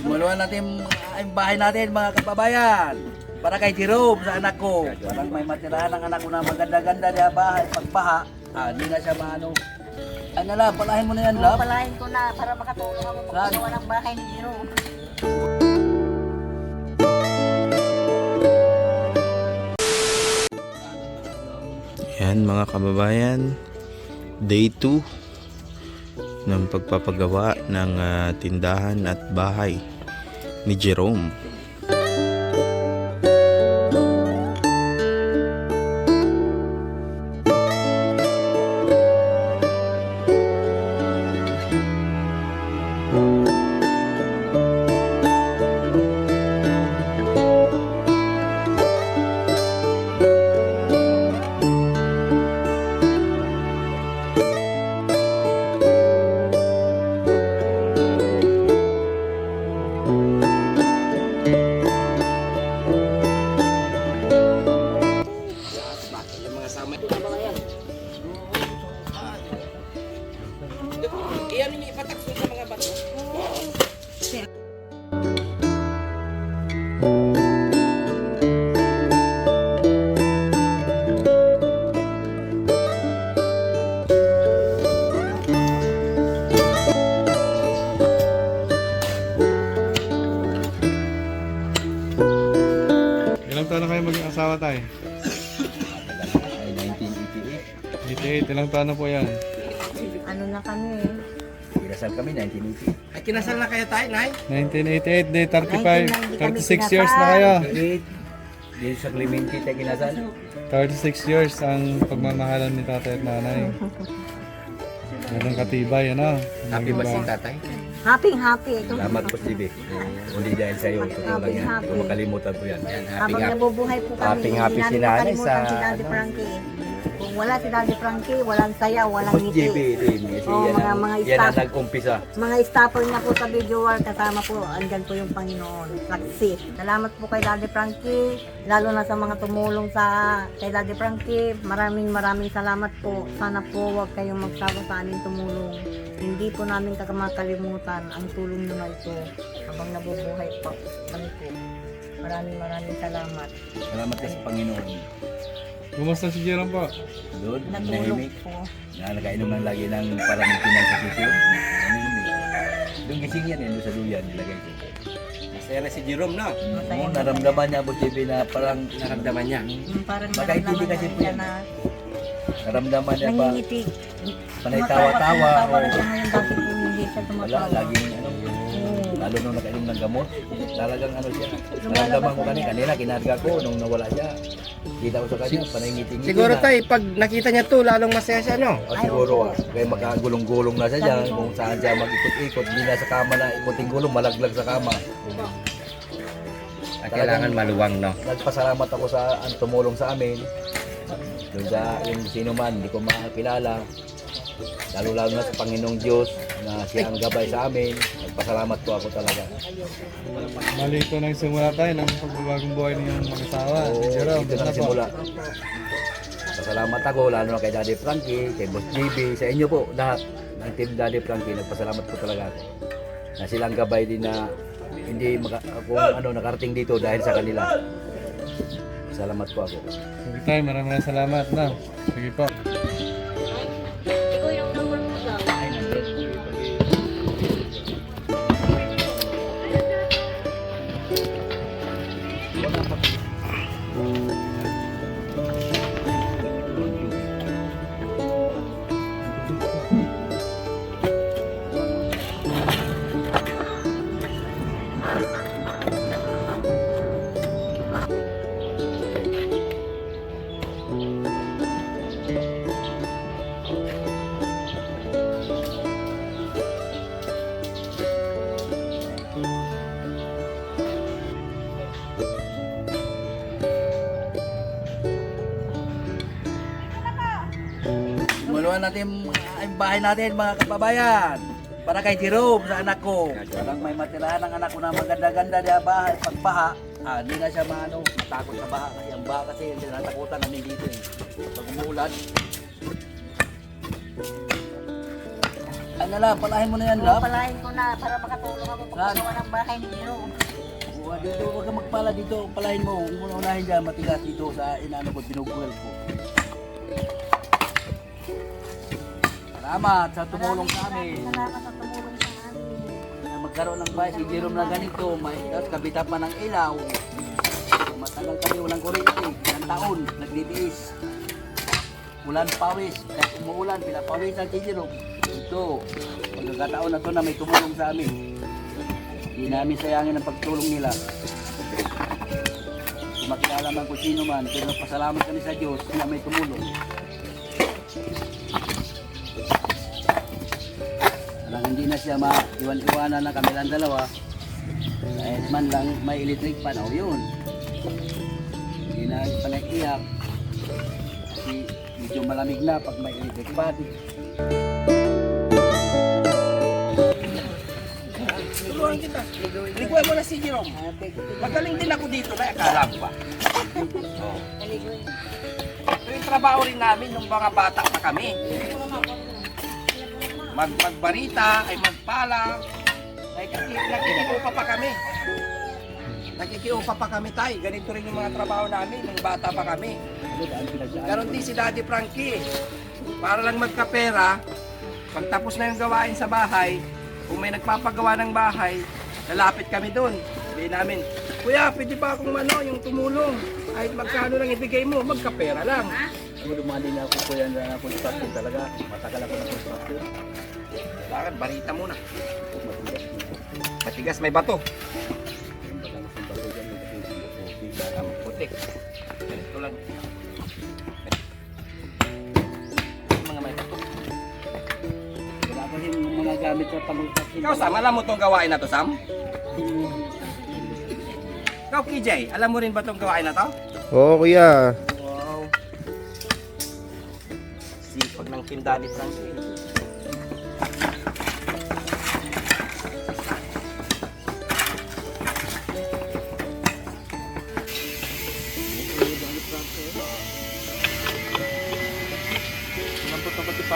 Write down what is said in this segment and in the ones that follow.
Simulan natin ang bahay natin mga kababayan. Para kay Jerome sa anak ko. Parang may matirahan ang anak ko na maganda-ganda na bahay. Pagbaha, ah, hindi na siya maano. Ano lang, palahin mo na yan, love. Palahin ko na para makatulong ako magpagawa ng bahay ni Jiro. Yan mga kababayan, day 2 ng pagpapagawa ng ah, tindahan at bahay ni Jerome. Maging asawa tayo? Ay, 1988. 88, ilang taon na po yan? Ano na kami eh. Kinasal kami, 1988. Ay, kinasal na kayo tayo, Nay? 1988, day 35, 36 years na kayo. 88. Dito sa Clemente tayo kinasal. 36 years ang pagmamahalan ni tatay at nanay. Ganun katibay, ano? Happy ba si tatay? Happy, happy. Ito. Salamat po, Stevie. Hindi dahil sa iyo, totoo lang yan. Happy, happy. Kung makalimutan ko yan. Yan, happy Habang nabubuhay po kami, Happy, happy hindi si namin nanay makalimutan sa- si Daddy Frankie. Wala si Daddy Frankie, walang saya, walang ngiti. JB Oo, yan, mga- ang, mga yan ang staff. nag-umpisa. Mga staffer na po sa video wall, kasama po, andyan po yung Panginoon. Saksi. Salamat po kay Daddy Frankie, lalo na sa mga tumulong sa kay Daddy Frankie. Maraming maraming salamat po. Sana po huwag kayong magsawa sa amin tumulong. Hindi po namin kakamakalimutan ang tulong nyo na ito habang nabubuhay pa kami po. Maraming maraming salamat. Salamat din sa Panginoon. Kumusta si Jerome po? Doon, nahimik. po. Na nakainom lang lagi ng parang pinang sa sisyo. Nahimik. Doon gising yan, yun doon sa duyan, nilagay ko. Masaya na si Jerome, no? Oo, naramdaman niya, Boss JB, na parang Naramdaman niya. Yung parang Magkaintindi naramdaman kasi po yan. na naramdaman niya pa. nangingiti. Panay tawa-tawa. Tumatawa na siya ngayon, dati po hindi siya Wala, tumatawa. laging ano, lalo nung ng gamot, talagang ano siya. Naramdaman ko kanina, kanina kinarga ko nung nawala siya. Kita ko sa kanya, panay ngiti-ngiti Siguro na. tayo, pag nakita niya to, lalong masaya siya, no? O siguro ah, kaya makagulong-gulong na siya dyan, kung saan siya mag-ikot-ikot, hindi na sa kama na ikuting gulong, malaglag sa kama. At kailangan maluwang, no? Nagpasalamat ako sa ang tumulong sa amin. Doon sa yung sino man, hindi ko makakilala. Lalo-lalo na sa Panginoong Diyos na siya ang gabay sa amin. Nagpasalamat po ako talaga. Mali ito nang simula tayo ng pagbabagong buhay niyong mag-asawa. Oo, Si Jerome, dito na ano po? simula. Pasalamat ako, lalo na kay Daddy Frankie, kay Boss JB, sa inyo po, lahat ng team Daddy Frankie, nagpasalamat po talaga ako. Na silang gabay din na hindi maka, kung ano, nakarating dito dahil sa kanila. Salamat po ako. Sige tayo, maraming salamat na. Sige po. Simulan natin ang bahay natin mga kababayan. Para kay Jerome sa anak ko. Parang may matirahan ang anak ko na maganda-ganda na bahay. Pagbaha, ah, hindi na siya maano, matakot sa baha. Kasi ang baha kasi hindi natakutan namin dito eh. Pag umuulan, Ano lang, palahin mo na yan, love. palahin ko na para makatulong ako pagpagawa ng bahay ni Jerome. Buwa dito, huwag kang magpala dito. Palahin mo. Huwag mo na unahin dyan. Matigas dito sa inano ko, binubuhel ko. Salamat sa tumulong sa amin. Salamat sa tumulong sa amin. Na magkaroon ng bahay si Jerome na ganito. May, tapos kabita pa ng ilaw. Matagal kami walang kuryente. Ilang taon, nagtitiis. Ulan pawis. Kahit umuulan, pinapawisan si Jerome. Ito, pagkakataon na to na may tumulong sa amin. Hindi namin sayangin ang pagtulong nila. Kung makialaman ko sino man, pero pasalamat kami sa Diyos na may tumulong. Na siya maiwan-iwanan na kami lang dalawa. Kahit man lang may electric pan, o yun. Hindi na pa naiiyak. Kasi medyo malamig na pag may electric pan. Tulungan kita. Liguan mo na si Jerome. Magaling din ako dito na akala ko ba? Oh. Ito yung trabaho rin namin nung mga bata pa kami. Mag magbarita, ay magpala. Nakiki- Nakikiupa pa kami. Nakikiupa pa kami tay. Ganito rin yung mga trabaho namin nung bata pa kami. Ano? Ganon din si Daddy Frankie. Para lang magkapera, pag tapos na yung gawain sa bahay, kung may nagpapagawa ng bahay, lalapit kami doon. Sabihin namin, Kuya, pwede ba akong ano, yung tumulong? Kahit magkano lang ibigay mo, magkapera lang. Dumali na ako yan na construction talaga. Matagal ako na construction. Bakit? Barita muna. Matigas may bato. Puti. Ganito lang. Mga may bato. Wala kasi yung mga gamit sa pang-construction. Ikaw, Sam, alam mo tong gawain na to, Sam? Ikaw, KJ, alam mo rin ba tong gawain na to? Oo, kuya. Wow. Sipag ng tinda ni Frankie.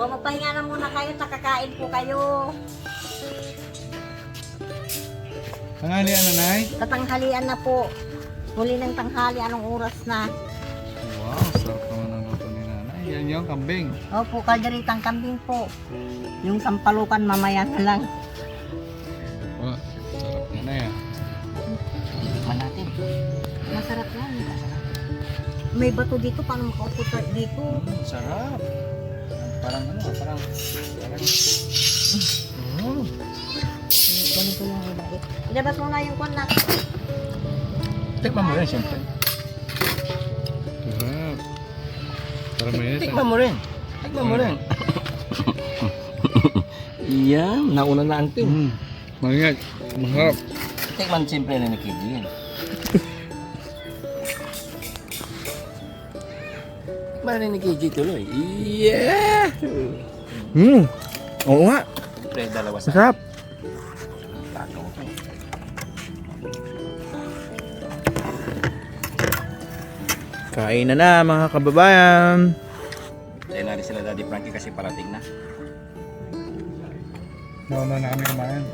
O, magpahinga na muna kayo, nakakain po kayo. Tanghali ano, Nay? Tatanghalian na po. Huli ng tanghali, anong oras na? Wow, sarap naman ang luto ni Nanay. Yan yung kambing. Opo, kalderitang kambing po. Yung sampalukan mamaya na lang. Oh, sarap na na yan. Tikman natin. Masarap yan. May bato dito, paano makaupo dito? Mm, sarap. Parang ano, parang... parang... Oh, Ganito yung iba. Ilabas mo na yung kwan na. tikman mo rin, siyempre. Sarap. Parang may Tikman mo rin. Tikman mo rin. Yan, nauna na ang ting. Mm. Mangyag. Masarap. Tikman siyempre na ni Tikman rin ni KJ tuloy. Yeah! Hmm. Oo nga. Siyempre, dalawa sa Masarap. tato. Kain na na mga kababayan. Tayo na rin sila Daddy Frankie kasi parating na. Nauna na kami kumain.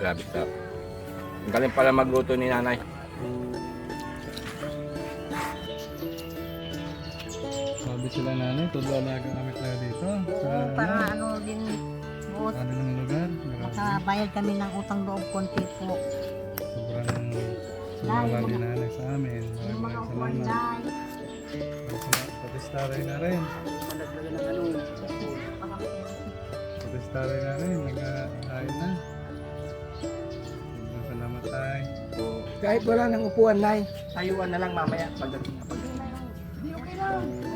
Grabe ka. Ang galing pala magluto ni nanay. Sabi sila nanay, todo alaga kami tayo dito. Sa Oo, para ano din, buot. ano ng lugar. Grabe. Makabayad kami ng utang loob konti po. Sobrang Wala ni nanay sa amin. Yung mga Maraming upuan, salamat. Pati staray na rin. Pati staray na rin. Nag-aayos na. Maraming Salamat tayo. Kahit wala nang upuan, Nay. Tayuan na lang mamaya pagdating na pagdating. Hindi, okay lang.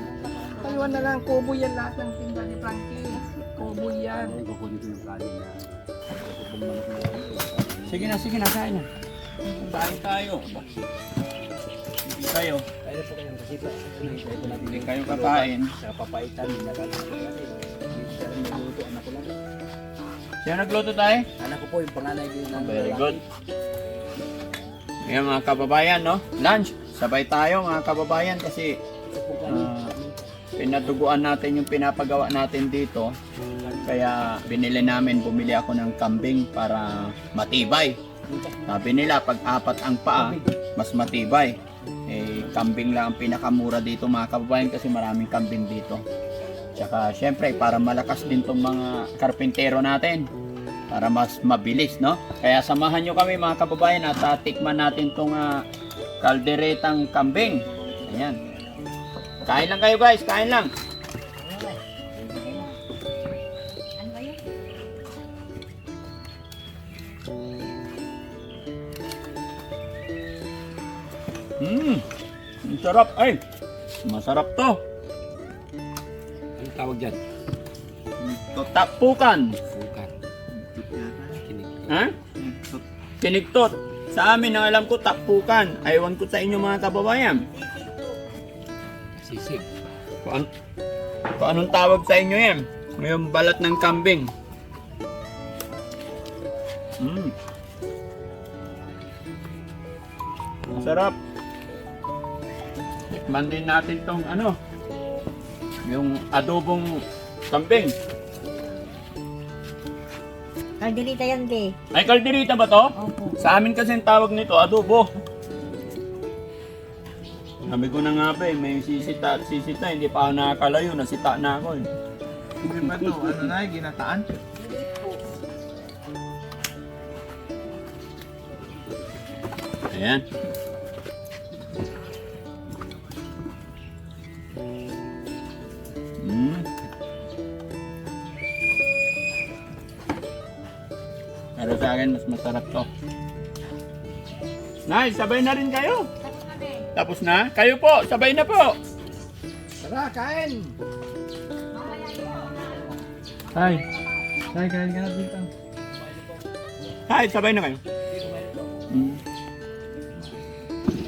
Tayuan na lang. Kubo yan lahat ng tinda ni Frankie. Kubo yan. Kukunin ko yung kanin na. Sige na, sige na, kain na. Kain tayo. Hindi kayo. Kaya po kayong kasi pa. Hindi kayo kakain. Sa papaitan, ko. Hindi siya nagluto, anak ko lang. Sino nagluto tayo? Anak ko po yung panganay din ng Very good. Ngayon mga kababayan, no? Lunch. Sabay tayo mga kababayan kasi pinaduguan natin yung pinapagawa natin dito. Kaya binili namin, bumili ako ng kambing para matibay. Sabi nila, pag apat ang paa, mas matibay. Eh, kambing lang ang pinakamura dito mga kababayan kasi maraming kambing dito. Tsaka syempre para malakas din tong mga karpintero natin para mas mabilis, no? Kaya samahan nyo kami mga kababayan at ah, tikman natin tong ah, kalderetang kambing. Ayan. Kain lang kayo guys, kain lang. Ano ba yun? Hmm. Ang sarap. Ay, masarap to. Anong tawag dyan? Tapukan. Bukan. Ha? Kiniktot. Sa amin, ang alam ko, tapukan. Aywan ko sa inyo mga kababayan. Sisig. Kung, an- kung anong tawag sa inyo yan? Yung balat ng kambing. Mm. Masarap. Tikman din natin tong ano, yung adobong kambing. Kalderita yan, be. Ay, kalderita ba to? Opo. Sa amin kasi ang tawag nito, adobo. Sabi ko na nga ba eh, may sisita at sisita, hindi pa ako nakakalayo, nasita na ako eh. Hindi ba to? Ano na, ginataan? Ayan. Mm. Pero sa akin, mas masarap to. Nay, sabay na rin kayo. Tapos na? Kayo po, sabay na po. Tara, kain! Tay. Tay, kain ka na dito. Hay, sabay na kayo. Mm.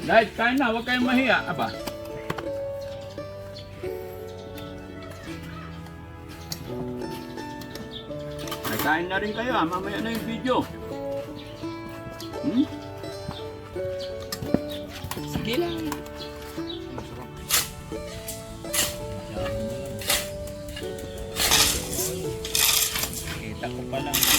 Guys, kain na, huwag kayong mahiya. Aba. Ay, kain na rin kayo ah. Mamaya na yung video. Hmm? Sige lang. Kita ko pa lang.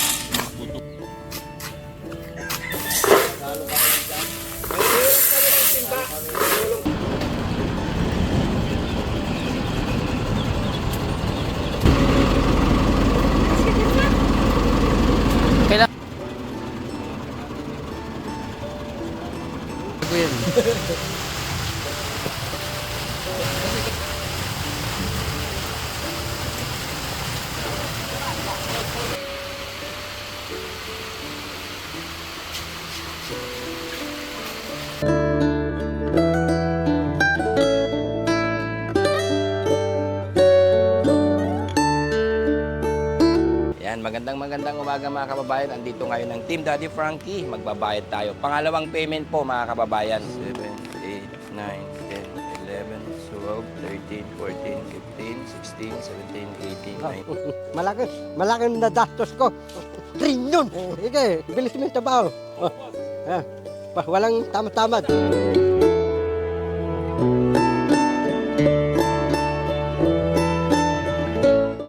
Yan, magandang magandang umaga mga kababayan. Andito ngayon ang Team Daddy Frankie. Magbabayad tayo. Pangalawang payment po mga kababayan. 7, 8, 9, 10, 11, 12, 13, 14, 15, 16, 17, 18, 19. Malaki, malaki na dastos ko. Trilyon! Sige, bilis mo yung trabaho. Oh, pa- walang tamad-tamad.